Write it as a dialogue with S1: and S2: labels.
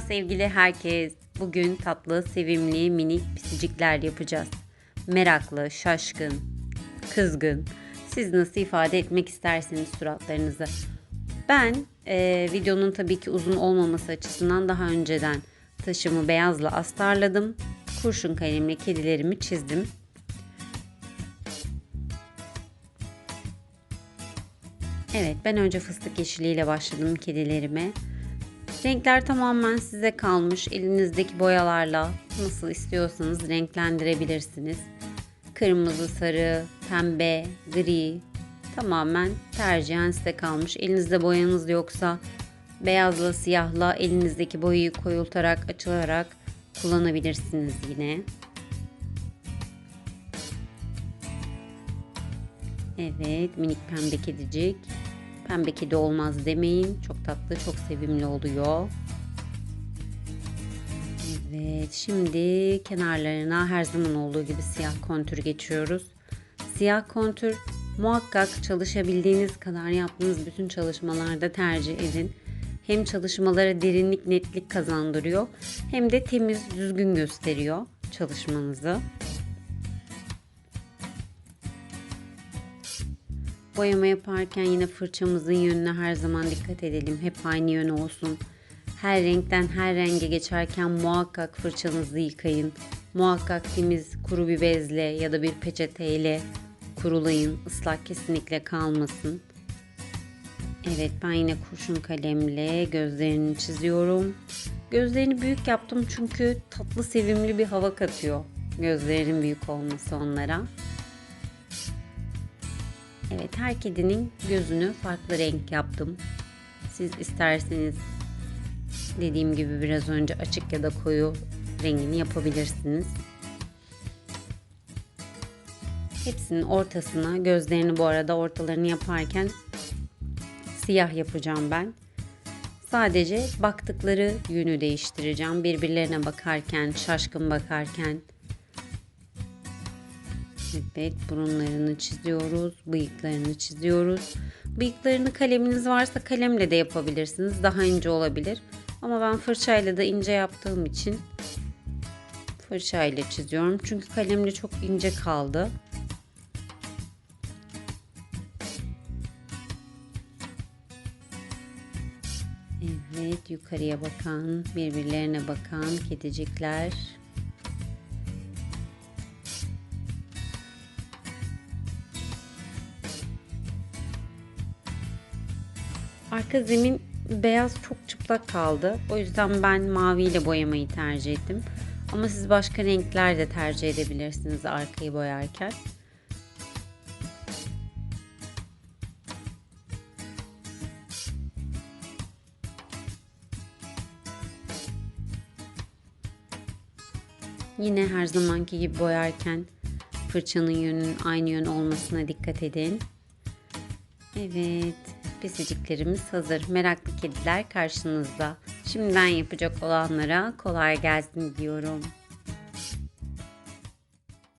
S1: sevgili herkes. Bugün tatlı, sevimli, minik pisicikler yapacağız. Meraklı, şaşkın, kızgın. Siz nasıl ifade etmek isterseniz suratlarınızı. Ben e, videonun tabii ki uzun olmaması açısından daha önceden taşımı beyazla astarladım. Kurşun kalemle kedilerimi çizdim. Evet ben önce fıstık yeşiliyle başladım kedilerime. Renkler tamamen size kalmış. Elinizdeki boyalarla nasıl istiyorsanız renklendirebilirsiniz. Kırmızı, sarı, pembe, gri tamamen tercihen size kalmış. Elinizde boyanız yoksa beyazla siyahla elinizdeki boyayı koyultarak açılarak kullanabilirsiniz yine. Evet minik pembe kedicik. Pembe kedi olmaz demeyin. Çok tatlı, çok sevimli oluyor. Evet, şimdi kenarlarına her zaman olduğu gibi siyah kontür geçiyoruz. Siyah kontür muhakkak çalışabildiğiniz kadar yaptığınız bütün çalışmalarda tercih edin. Hem çalışmalara derinlik, netlik kazandırıyor hem de temiz, düzgün gösteriyor çalışmanızı. Boyama yaparken yine fırçamızın yönüne her zaman dikkat edelim. Hep aynı yön olsun. Her renkten her renge geçerken muhakkak fırçanızı yıkayın. Muhakkak temiz kuru bir bezle ya da bir peçeteyle kurulayın. Islak kesinlikle kalmasın. Evet ben yine kurşun kalemle gözlerini çiziyorum. Gözlerini büyük yaptım çünkü tatlı sevimli bir hava katıyor. Gözlerinin büyük olması onlara. Evet her kedinin gözünü farklı renk yaptım. Siz isterseniz dediğim gibi biraz önce açık ya da koyu rengini yapabilirsiniz. Hepsinin ortasına gözlerini bu arada ortalarını yaparken siyah yapacağım ben. Sadece baktıkları yönü değiştireceğim. Birbirlerine bakarken, şaşkın bakarken Evet burunlarını çiziyoruz. Bıyıklarını çiziyoruz. Bıyıklarını kaleminiz varsa kalemle de yapabilirsiniz. Daha ince olabilir. Ama ben fırçayla da ince yaptığım için fırçayla çiziyorum. Çünkü kalemle çok ince kaldı. Evet yukarıya bakan, birbirlerine bakan kedicikler. Arka zemin beyaz çok çıplak kaldı. O yüzden ben maviyle boyamayı tercih ettim. Ama siz başka renkler de tercih edebilirsiniz arkayı boyarken. Yine her zamanki gibi boyarken fırçanın yönünün aynı yön olmasına dikkat edin. Evet, pisiciklerimiz hazır. Meraklı kediler karşınızda. Şimdiden yapacak olanlara kolay gelsin diyorum.